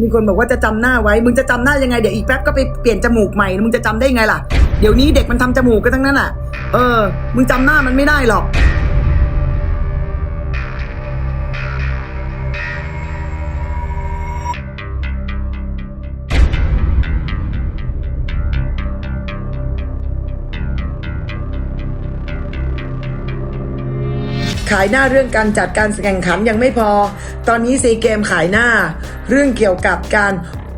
มีคนบอกว่าจะจำหน้าไว้ มึงจะจำหน้ายังไง เดี๋ยวอีกแป๊บก็ไปเปลี่ยนจมูกใหม่ มึงจะจำได้ไงล่ะ เดี๋ยวนี้เด็กมันทำจมูกกันทั้งนั้นอะ เออ มึงจำหน้ามันไม่ได้หรอก ขายหน้าเรื่องการจัดการแข่งขันยังไม่พอ ตอนนี้ซีเกมขายหน้า เรื่องเกี่ยวกับการ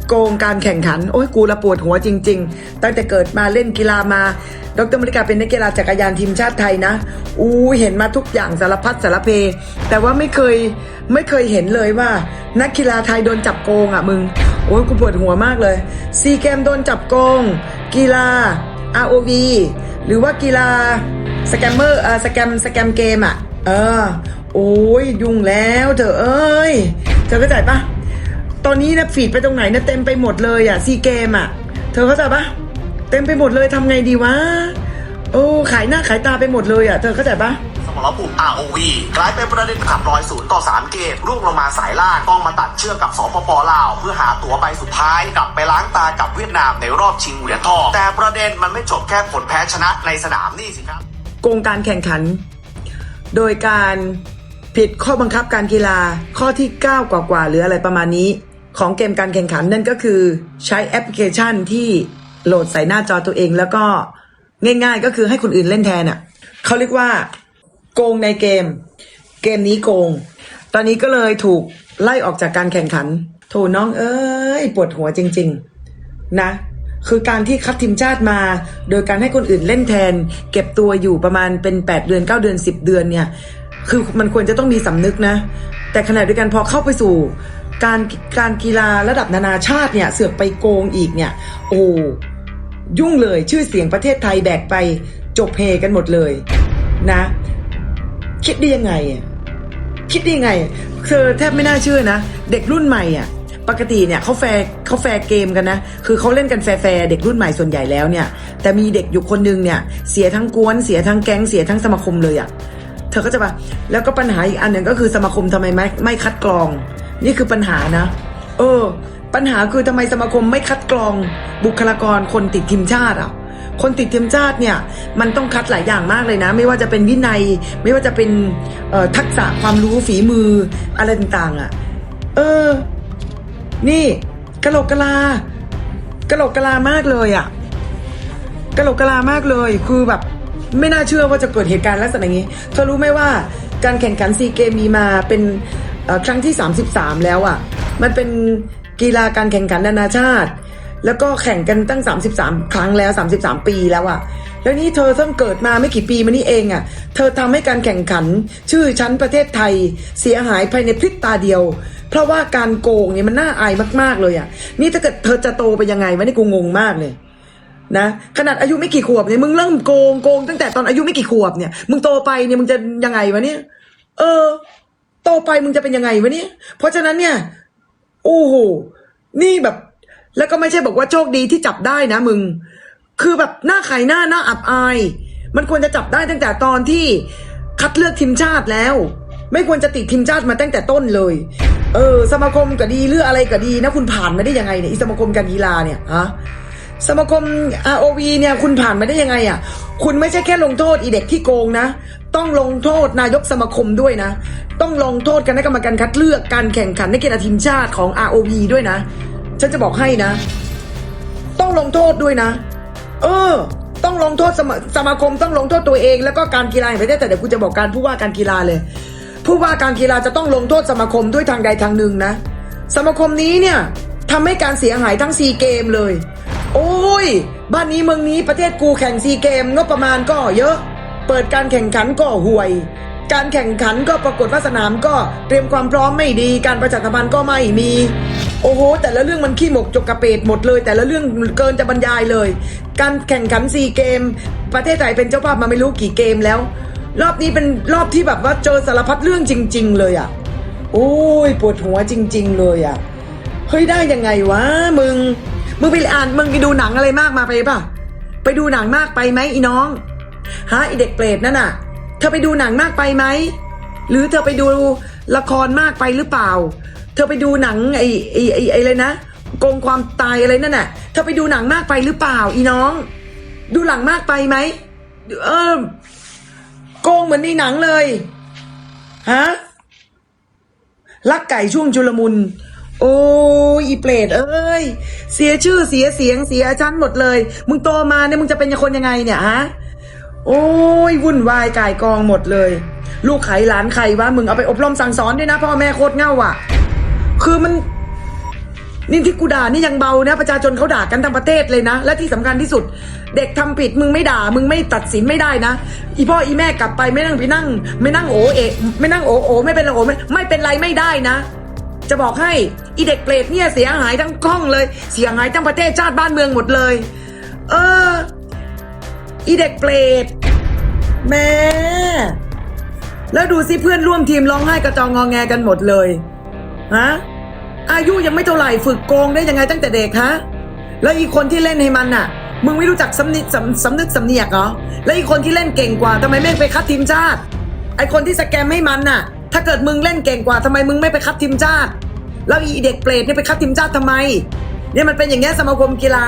โกงการแข่งขัน โอ้ยกูละปวดหัวจริง ๆ ตั้งแต่เกิดมาเล่นกีฬามา ดรมริกาเป็นนักกีฬาจักรยานทีมชาติไทยนะ อู้เห็นมาทุกอย่างสารพัดสารเพ แต่ว่าไม่เคยไม่เคยเห็นเลยว่า นักกีฬาไทยโดนจับโกงอะมึง โอ้ยกูปวดหัวมากเลยซีเกมโดนจับโกง กีฬา ROV หรือว่ากีฬาสแกมเมอร์เอ่อสแกมสแกมเกมอะ เออ โอ้ยยุ่งแล้วเธอเอ้ย เธอเข้าใจปะตอนนี้นะฟีดไปตรงไหนนะเต็มไปหมดเลยอะซีเกมอะเธอเข้าใจปะเต็มไปหมดเลยทำไงดีวะโอ้ขายหน้าขายตาไปหมดเลยอะเธอเข้าใจปะสมรภูมิ ROV กลายเป็นประเด็นขับรอยศูนย์ต่อ3เกมร่วงลงมาสายล่างต้องมาตัดเชือกกับสปปลาว เพื่อหาตั๋วใบสุดท้าย กลับไปล้างตากับเวียดนามในรอบชิงเหรียญทองแต่ประเด็นมันไม่จบแค่ผลแพ้ชนะในสนามนี่สิครับโกงการแข่งขัน โดยการผิดข้อบังคับการกีฬาข้อที่9กว่ากว่าๆหรืออะไรประมาณนี้ ของเกมการแข่งขันนั่นก็คือใช้แอปพลิเคชันที่โหลดใส่หน้าจอตัวเอง แล้วก็ง่าย ๆ ก็คือให้คนอื่นเล่นแทนอะเขาเรียกว่า โกงในเกม เกมนี้โกง ตอนนี้ก็เลยถูกไล่ออกจากการแข่งขันโถน้องเอ้ยปวดหัวจริง ๆ นะ คือการที่คัดทีมชาติมา โดยการให้คนอื่นเล่นแทน เก็บตัวอยู่ประมาณเป็น 8 เดือน 9 เดือน 10 เดือนเนี่ย คือมันควรจะต้องมีสำนึกนะ แต่ขณะเดียวกันพอเข้าไปสู่ การการกีฬาระดับนานาชาติเนี่ยเสือกไปโกงอีกเนี่ย โอ้ยุ่งเลยชื่อเสียงประเทศไทยแบกไปจบเพกันหมดเลยนะ คิดได้ยังไง คิดได้ยังไงเธอแทบไม่น่าเชื่อนะ เด็กรุ่นใหม่อะ ปกติเนี่ยเขาแฟร์เขาแฟร์เกมกันนะ คือเขาเล่นกันแฟร์แฟร์เด็กรุ่นใหม่ส่วนใหญ่แล้วเนี่ย แต่มีเด็กอยู่คนหนึงเนี่ย เสียทั้งกวน เสียทั้งแก๊ง เสียทั้งสมาคมเลยอะ เธอก็จะปะแล้วก็ปัญหาอีกอันหนึ่งก็คือสมาคมทำไมไม่ไม่คัดกรอง นี่คือปัญหานะ เออ ปัญหาคือทำไมสมาคมไม่คัดกรอง บุคลากรคนติดทีมชาติอะคนติดทีมชาติเนี่ยมันต้องคัดหลายอย่างมากเลยนะ ไม่ว่าจะเป็นวินัย ไม่ว่าจะเป็นออทักษะความรู้ฝีมืออะไรต่างๆอะ เออ นี่กะโหลกกะลากะโหลกกะลามากเลยอะกะโหลกกะลามากเลยคือแบบไม่น่าเชื่อว่าจะเกิดเหตุการณ์ลักษณะงนี้ เธอรู้ไหมว่าการแข่งขันซีเกมมีมาเป็นครั้งที่ 33 แล้วอะ มันเป็นกีฬาการแข่งขันนานาชาติ แล้วก็แข่งกันตั้ง 33 ครั้งแล้ว 33 ปีแล้วอะ แล้วนี่เธอเพิ่งเกิดมาไม่กี่ปีมานี่เองอะ เธอทำให้การแข่งขันชื่อชั้นประเทศไทยเสียหายภายในพริบตาเดียว เพราะว่าการโกงเนี่ยมันน่าอายมาก ๆ เลยอะ นี่ถ้าเกิดเธอจะโตไปยังไงวะนี่กูงงมากเลยนะขนาดอายุไม่กี่ขวบเนี่ยมึงเริ่มโกงโกงตั้งแต่ตอนอายุไม่กี่ขวบเนี่ยมึงโตไปเนี่ยมึงจะยังไงวะเนี่ยเออ โตไปมึงจะเป็นยังไงวะเนี่ยเพราะฉะนั้นเนี่ยโอ้โหนี่แบบ แล้วก็ไม่ใช่บอกว่าโชคดีที่จับได้นะมึง คือแบบหน้าไขายหน้าหน้าอับอาย มันควรจะจับได้ตั้งแต่ตอนที่คัดเลือกทีมชาติแล้ว ไม่ควรจะติดทีมชาติมาตั้งแต่ต้นเลย เออ สมาคมก็ดีเรื่องอะไรก็ดีนะคุณผ่านมาได้ยังไงเนี่ยอีสมาคมการกีฬาเนี่ยฮะสมาคม ROV เนี่ยคุณผ่านมาได้ยังไงอะ คุณไม่ใช่แค่ลงโทษอีเด็กที่โกงนะ ต้องลงโทษนายกสมาคมด้วยนะ ต้องลงโทษคณะกรรมการคัดเลือกการแข่งขันในกีฬาทีมชาติของ ROV ด้วยนะ ฉันจะบอกให้นะ ต้องลงโทษด้วยนะ เออ ต้องลงโทษสมาสมาคมต้องลงโทษตัวเอง แล้วก็การกีฬาแห่งประเทศแต่เดี๋ยวกูจะบอกการผู้ว่าการกีฬาเลย ผู้ว่าการกีฬาจะต้องลงโทษสมาคมด้วยทางใดทางหนึ่งนะ สมาคมนี้เนี่ยทำให้การเสียหายทั้งซีเกมเลย โอ้ย บ้านนี้เมืองนี้ประเทศกูแข่งซีเกมงบประมาณก็เยอะ เปิดการแข่งขันก็ห่วย การแข่งขันก็ปรากฏว่าสนามก็เตรียมความพร้อมไม่ดี การประชาสัมพันธ์ก็ไม่มี โอ้โห แต่ละเรื่องมันขี้หมกจกกระเปดหมดเลย แต่ละเรื่องเกินจะบรรยายเลย การแข่งขันซีเกม ประเทศไทยเป็นเจ้าภาพมาไม่รู้กี่เกมแล้ว รอบนี้เป็นรอบที่แบบว่าเจอสารพัดเรื่องจริง ๆ เลยอะโอ้ยปวดหัวจริง ๆ เลยอะเฮ้ยได้ยังไงวะมึง มึงไปอ่านมึงไปดูหนังอะไรมากมาไปป่ะ ไปดูหนังมากไปไหมอีน้องฮะไอเด็กเปรตนั่นน่ะ เธอไปดูหนังมากไปไหมหรือเธอไปดูละครมากไปหรือเปล่า เธอไปดูหนังไอ้ไอ้ไอ้ไอ้อะไรนะโกงความตายอะไรนั่นน่ะ เธอไปดูหนังมากไปหรือเปล่า อีน้อง ดูหนังมากไปไหมเออ โกงเหมือนในหนังเลยฮะลักไก่ช่วงจุลมุน โอ้ยอีเปรตเอ้ย เสียชื่อเสียเสียงเสียชั้นหมดเลย มึงโตมาเนี่ยมึงจะเป็นคนยังไงเนี่ยฮะโอ้ยวุ่นวายก่ายกองหมดเลย ลูกไข่หลานใครวะมึงเอาไปอบรมสั่งสอนด้วยนะพ่อแม่โคตรเง่าอะ คือมัน นี่ที่กูด่านี่ยังเบานะ ประชาชนเขาด่ากันทั้งประเทศเลยนะ และที่สำคัญที่สุด เด็กทำผิดมึงไม่ด่า มึงไม่ตัดสินไม่ได้นะ อีพ่ออีแม่กลับไปไม่นั่งไปนั่ง ไม่นั่งโอเอะไม่นั่งโอโอไม่เป็นไรโอไม่ไม่เป็นไรไม่ได้นะ จะบอกให้อีเด็กเปรตเนี่ยเสียหายทั้งกล้องเลย เสียหายทั้งประเทศชาติบ้านเมืองหมดเลย เออ อีเด็กเปรตแม่แล้วดูสิเพื่อนร่วมทีมร้องไห้กระจองงอแงกันหมดเลยฮะ อายุยังไม่เท่าไหร่ฝึกโกงได้ยังไงตั้งแต่เด็กฮะแล้วอีกคนที่เล่นให้มันน่ะ มึงไม่รู้จักสำนึกสำสำนึกสำเนียกเหรอแล้วอีกคนที่เล่นเก่งกว่าทำไมไม่ไปคัดทีมชาติ ไอคนที่สแกมให้มันน่ะ ถ้าเกิดมึงเล่นเก่งกว่าทำไมมึงไม่ไปคัดทีมชาติ แล้วอีเด็กเปรตเนี่ยไปคัดทีมชาติทำไม เนี่ยมันเป็นอย่างเงี้ยสมาคมกีฬา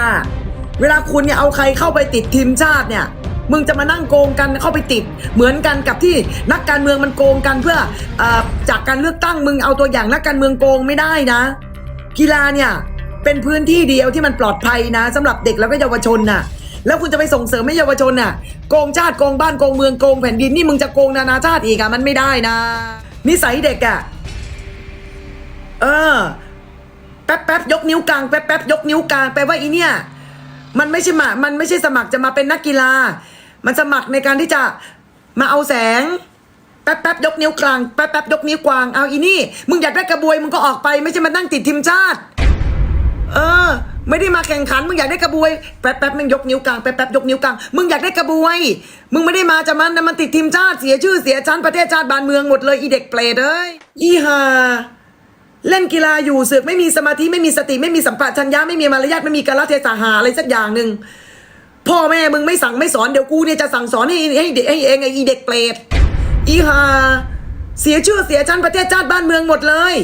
เวลาคุณเนี่ยเอาใครเข้าไปติดทีมชาติเนี่ย มึงจะมานั่งโกงกันเข้าไปติด เหมือนกันกับที่นักการเมืองมันโกงกันเพื่ออจากการเลือกตั้งมึงเอาตัวอย่างนักการเมืองโกงไม่ได้นะ กีฬาเนี่ยเป็นพื้นที่เดียวที่มันปลอดภัยนะสำหรับเด็กแล้วก็เยาวชนน่ะ แล้วคุณจะไปส่งเสริมให้เยาวชนน่ะโกงชาติโกงบ้านโกงเมืองโกงแผ่นดินนี่มึงจะโกงนานาชาติอีกอะมันไม่ได้นะ นิสัยเด็กอะเออแป๊บแป๊บยกนิ้วกลางแป๊บแป๊บยกนิ้วกลางแปลว่าอีเนี่ยมันไม่ใช่มามันไม่ใช่สมัครจะมาเป็นนักกีฬา มันสมัครในการที่จะมาเอาแสง แป๊บแป๊บยกนิ้วกลางแป๊บแป๊บยกนิ้วกลางเอาอีนี่ มึงอยากได้กระบวยมึงก็ออกไปไม่ใช่มานั่งติดทีมชาติ เออ ไม่ได้มาแข่งขัน มึงอยากได้กระบวยแป๊บแป๊บมึงยกนิ้วกลางแป๊บแป๊บยกนิ้วกลางมึงอยากได้กระบวย มึงไม่ได้มาจะมันมันติดทีมชาติเสียชื่อเสียชั้นประเทศชาติบ้านเมืองหมดเลยอีเด็กเปรตเอ้ยอีห่าเล่นกีฬาอยู่เสือกไม่มีสมาธิไม่มีสติไม่มีสัมปชัญญะไม่มีมารยาทไม่มีกาลเทศะหาอะไรสักอย่างหนึ่ง พ่อแม่มึงไม่สั่งไม่สอนเดี๋ยวกูเนี่ยจะสั่งสอนให้ให้เด็กให้เองไอ้เด็กเปรตอีหาเสียชื่อเสียชั้นประเทศชาติบ้านเมืองหมดเลย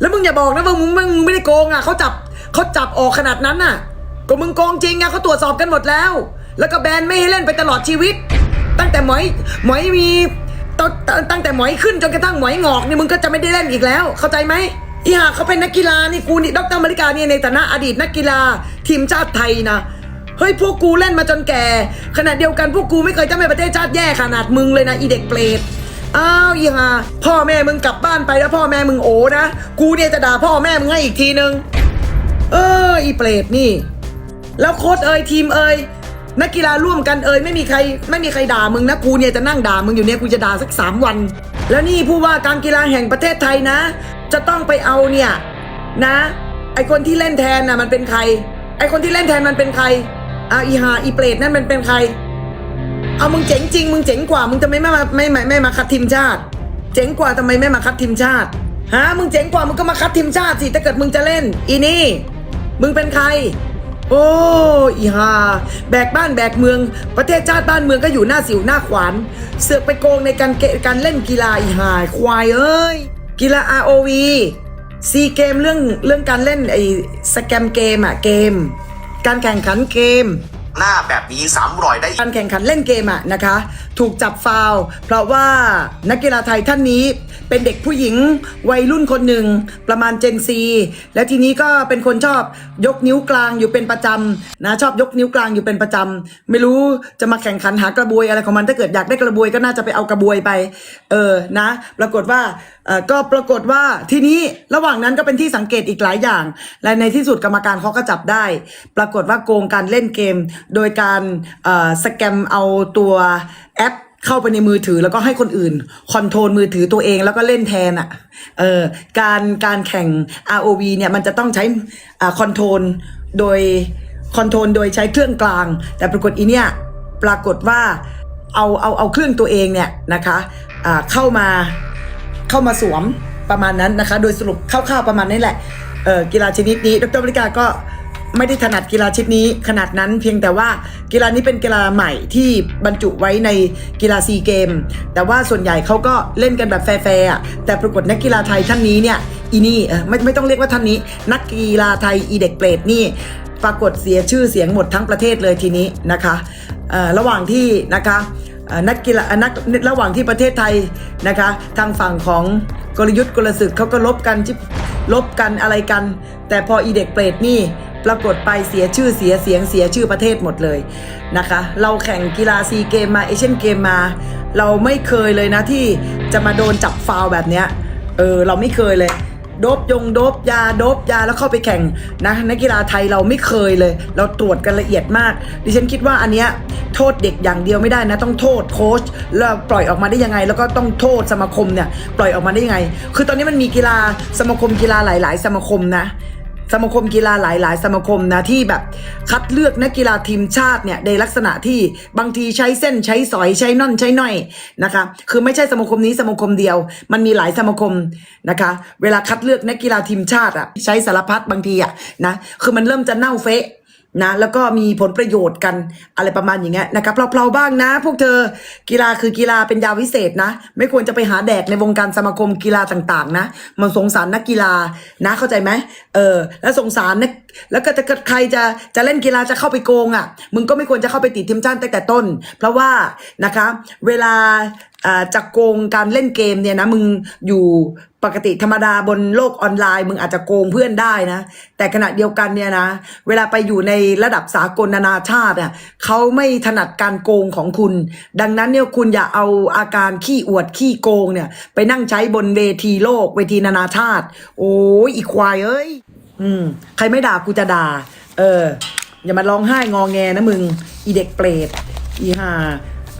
แล้วมึงอย่าบอกนะว่ามึงมึงไม่ได้โกงอะเขาจับเขาจับออกขนาดนั้นน่ะ ก็มึงโกงจริงอะเขาตรวจสอบกันหมดแล้ว แล้วก็แบนไม่ให้เล่นไปตลอดชีวิต ตั้งแต่หมอยหมอยมีตตตั้งแต่หมอยขึ้นจนกระทั่งหมอยงอกนี่มึงก็จะไม่ได้เล่นอีกแล้ว เข้าใจไหมอีหาเขาเป็นนักกีฬานี่กูนี่ดรมาริกาเนี่ยในฐานะอดีตนักกีฬาทีมชาติไทยนะ เฮ้ยพวกกูเล่นมาจนแก่ขณะเดียวกันพวกกูไม่เคยทำให้ประเทศชาติแย่ขนาดมึงเลยนะอีเด็กเปรตอ้าวอีห่าพ่อแม่มึงกลับบ้านไปแล้วพ่อแม่มึงโอนะกูเนี่ยจะด่าพ่อแม่มึงให้อีกทีนึงเอออีเปรตนี่ แล้วโค้ชเอ่ยทีมเอ่ยนักกีฬาร่วมกันเอ่ยไม่มีใคร ไม่มีใครด่ามึงนะกูเนี่ยจะนั่งด่ามึงอยู่เนี่ยกูจะด่าสักสามวัน แล้วนี่ผู้ว่าการกีฬาแห่งประเทศไทยนะ จะต้องไปเอาเนี่ยนะ ไอคนที่เล่นแทนน่ะมันเป็นใคร ไอคนที่เล่นแทนมันเป็นใคร อ่าอีหาอีเปรตนั่นมันเป็นใคร เอามึงเจ๋งจริง มึงเจ๋งกว่า มึงทำไมไม่มาไม่ไม่ไม่มาคัดทีมชาติ เจ๋งกว่าทำไมไม่มาคัดทีมชาติฮะมึงเจ๋งกว่ามึงก็มาคัดทีมชาติสิถ้าเกิดมึงจะเล่น อีนี่ มึงเป็นใคร โอ้อีฮาแบกบ้านแบกเมือง ประเทศชาติบ้านเมืองก็อยู่หน้าสิวหน้าขวาน เสือกไปโกงในการเกการเล่นกีฬาอีหาควายเอ้ยกีฬา ROV ซีเกมเรื่องเรื่องการเล่นไอ้สแกมเกมอะเกม การแข่งขันเกม หน้าแบบนี้ซ้ำรอยได้การแข่งขันเล่นเกมอะนะคะ ถูกจับฟาวล์เพราะว่านักกีฬาไทยท่านนี้เป็นเด็กผู้หญิงวัยรุ่นคนหนึ่งประมาณเจนซีแล้วทีนี้ก็เป็นคนชอบยกนิ้วกลางอยู่เป็นประจำนะชอบยกนิ้วกลางอยู่เป็นประจำไม่รู้จะมาแข่งขันหากระบวยอะไรของมันถ้าเกิดอยากได้กระบวยก็น่าจะไปเอากระบวยไป เออนะ ปรากฏว่าเออ ก็ปรากฏว่าทีนี้ระหว่างนั้นก็เป็นที่สังเกตอีกหลายอย่าง และในที่สุดกรรมการเขาก็จับได้ ปรากฏว่าโกงการเล่นเกม โดยการสแกมเอาตัวแอปเข้าไปในมือถือแล้วก็ให้คนอื่นคอนโทรลมือถือตัวเองแล้วก็เล่นแทนอะ่ะเออการการแข่ง ROV เนี่ยมันจะต้องใช้คอนโทรลโดยคอนโทรลโดยใช้เครื่องกลาง แต่ปรากฏอีเนี่ยปรากฏว่าเอาเอาเอาเครื่องตัวเองเนี่ยนะคะอ่าเข้ามา เข้ามาสวมประมาณนั้นนะคะ โดยสรุปคร่าวๆประมาณนี้แหละเออกีฬาชนิดนี้ดรบริกาก็ไม่ได้ถนัดกีฬาชนิดนี้ขนาดนั้นเพียงแต่ว่ากีฬานี้เป็นกีฬาใหม่ที่บรรจุไว้ในกีฬาซีเกม แต่ว่าส่วนใหญ่เขาก็เล่นกันแบบแฟร์ๆแต่ปรากฏนักกีฬาไทยท่านนี้เนี่ยอีนี่ไม่ไม่ต้องเรียกว่าท่านนี้ นักกีฬาไทยอีเด็กเปรตนี่ปรากฏเสียชื่อเสียงหมดทั้งประเทศเลยทีนี้นะคะระหว่างที่นะคะ นักกีฬานักระหว่างที่ประเทศไทยนะคะ ทางฝั่งของกลยุทธ์กลศึกเขาก็ลบกันที่ลบกันอะไรกัน แต่พออีเด็กเปรตนี่ปรากฏไปเสียชื่อเสียเสียงเสียชื่อประเทศหมดเลยนะคะ เราแข่งกีฬาซีเกมมาเอเชียนเกมมา เราไม่เคยเลยนะที่จะมาโดนจับฟาวแบบเนี้ยเออเราไม่เคยเลย โดบยงโดบยาโดบยาแล้วเข้าไปแข่งนะนักกีฬาไทยเราไม่เคยเลย เราตรวจกันละเอียดมาก ดิฉันคิดว่าอันเนี้ยโทษเด็กอย่างเดียวไม่ได้นะ ต้องโทษโค้ชแล้วปล่อยออกมาได้ยังไง แล้วก็ต้องโทษสมาคมเนี่ยปล่อยออกมาได้ยังไง คือตอนนี้มันมีกีฬาสมาคมกีฬาหลาย ๆ สมาคมนะ สมาคมกีฬาหลาย ๆ สมาคมนะที่แบบคัดเลือกนักกีฬาทีมชาติเนี่ยในลักษณะที่บางทีใช้เส้นใช้สอยใช้น่อนใช้หน่อยนะคะ คือไม่ใช่สมาคมนี้สมาคมเดียว มันมีหลายสมาคมนะคะ เวลาคัดเลือกนักกีฬาทีมชาติอะใช้สารพัดบางทีอะนะคือมันเริ่มจะเน่าเฟะ นะแล้วก็มีผลประโยชน์กันอะไรประมาณอย่างเงี้ยนะครับเพลาๆบ้างนะ พวกเธอกีฬาคือกีฬาเป็นยาวิเศษนะ ไม่ควรจะไปหาแดกในวงการสมาคมกีฬาต่างๆ นะ มันสงสารนักกีฬานะเข้าใจไหมเออ แล้วสงสารนักแล้วก็จะใครจะจะเล่นกีฬาจะเข้าไปโกงอะมึงก็ไม่ควรจะเข้าไปติดทีมชาติตั้งแต่ต้น เพราะว่านะคะ เวลาจะโกงการเล่นเกมเนี่ยนะมึงอยู่ปกติธรรมดาบนโลกออนไลน์ มึงอาจจะโกงเพื่อนได้นะ แต่ขณะเดียวกันเนี่ยนะ เวลาไปอยู่ในระดับสากลนานาชาติอะเขาไม่ถนัดการโกงของคุณ ดังนั้นเนี่ยคุณอย่าเอาอาการขี้อวดขี้โกงเนี่ย ไปนั่งใช้บนเวทีโลกเวทีนานาชาติ โอ้ยอีควายเอ้ยอืมใครไม่ด่ากูจะด่า เออ อย่ามาร้องไห้งอแงนะมึง อีเด็กเปรตอีห่า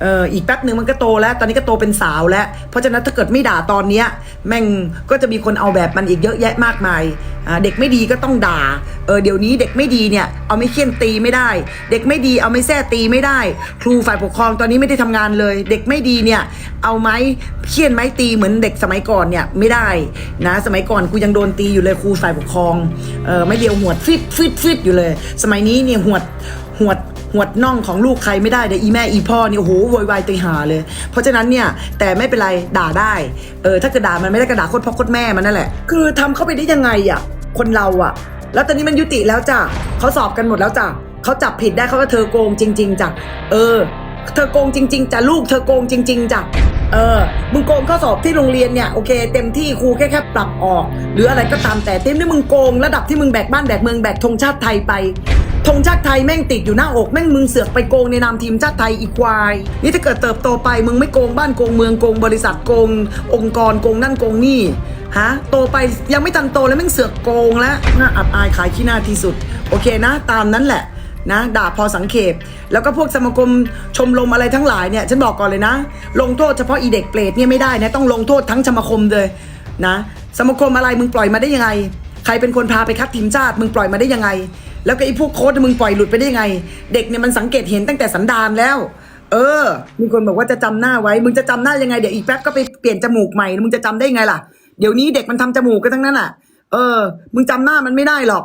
เอออีกแป๊บหนึ่งมันก็โตแล้ว ตอนนี้ก็โตเป็นสาวแล้ว เพราะฉะนั้นถ้าเกิดไม่ด่าตอนเนี้ย แม่งก็จะมีคนเอาแบบมันอีกเยอะแยะมากมายอ่าเด็กไม่ดีก็ต้องด่า เออเดี๋ยวนี้เด็กไม่ดีเนี่ยเอาไม่เคี่ยนตีไม่ได้ เด็กไม่ดีเอาไม่แส้ตีไม่ได้ ครูฝ่ายปกครองตอนนี้ไม่ได้ทำงานเลย เด็กไม่ดีเนี่ยเอาไม้เคี่ยนไม้ตีเหมือนเด็กสมัยก่อนเนี่ยไม่ได้นะสมัยก่อนกูยังโดนตีอยู่เลยครูฝ่ายปกครองเออไม่เดียวหวดฟิตฟิตฟิตอยู่เลย สมัยนี้เนี่ยหวดหวด หวดน่องของลูกใครไม่ได้เดี๋ยวอีแม่อีพ่อนี่โอ้โหโวยวายตีหาเลย เพราะฉะนั้นเนี่ยแต่ไม่เป็นไรด่าได้เออถ้าเกิดด่ามันไม่ได้กระด่าโคตรพ่อโคตรแม่มันนั่นแหละ คือทำเข้าไปได้ยังไงอะคนเราอะ แล้วตอนนี้มันยุติแล้วจ้ะเขาสอบกันหมดแล้วจ้ะเขาจับผิดได้เขาว่าเธอโกงจริง ๆจ้ะเออ เธอโกงจริง ๆจ้ะลูกเธอโกงจริง ๆจ้ะเออ มึงโกงข้อสอบที่โรงเรียนเนี่ยโอเค เต็มที่ครูแค่แค่ปรับออก หรืออะไรก็ตามแต่เต็มที่มึงโกงระดับที่มึงแบกบ้านแบกเมืองแบกธงชาติไทยไป ธงชาติไทยแม่งติดอยู่หน้าอกแม่งมึงเสือกไปโกงในนามทีมชาติไทยอีกควาย นี่ถ้าเกิดเติบโตไปมึงไม่โกงบ้านโกงเมืองโกงบริษัทโกง องค์กรโกงนั่นโกงนี่ฮะโตไปยังไม่ทันโตแล้วแม่งเสือกโกงแล้วน่าอับอายขายขี้หน้าที่สุด โอเคนะ ตามนั้นแหละนะด่าพอสังเขปแล้วก็พวกสมาคมชมรมอะไรทั้งหลายเนี่ยฉันบอกก่อนเลยนะ ลงโทษเฉพาะอีเด็กเปรตเนี่ยไม่ได้นะต้องลงโทษทั้งสมาคมเลยนะสมาคมอะไรมึงปล่อยมาได้ยังไง ใครเป็นคนพาไปคัดทีมชาติมึงปล่อยมาได้ยังไง แล้วก็ไอ้พวกโค้ดมึงปล่อยหลุดไปได้ไง เด็กเนี่ยมันสังเกตเห็นตั้งแต่สันดานแล้ว เออ มีคนบอกว่าจะจำหน้าไว้ มึงจะจำหน้ายังไงเดี๋ยวอีกแป๊บก็ไปเปลี่ยนจมูกใหม่ มึงจะจำได้ไงล่ะ เดี๋ยวนี้เด็กมันทำจมูกกันทั้งนั้นอะ เออ มึงจำหน้ามันไม่ได้หรอก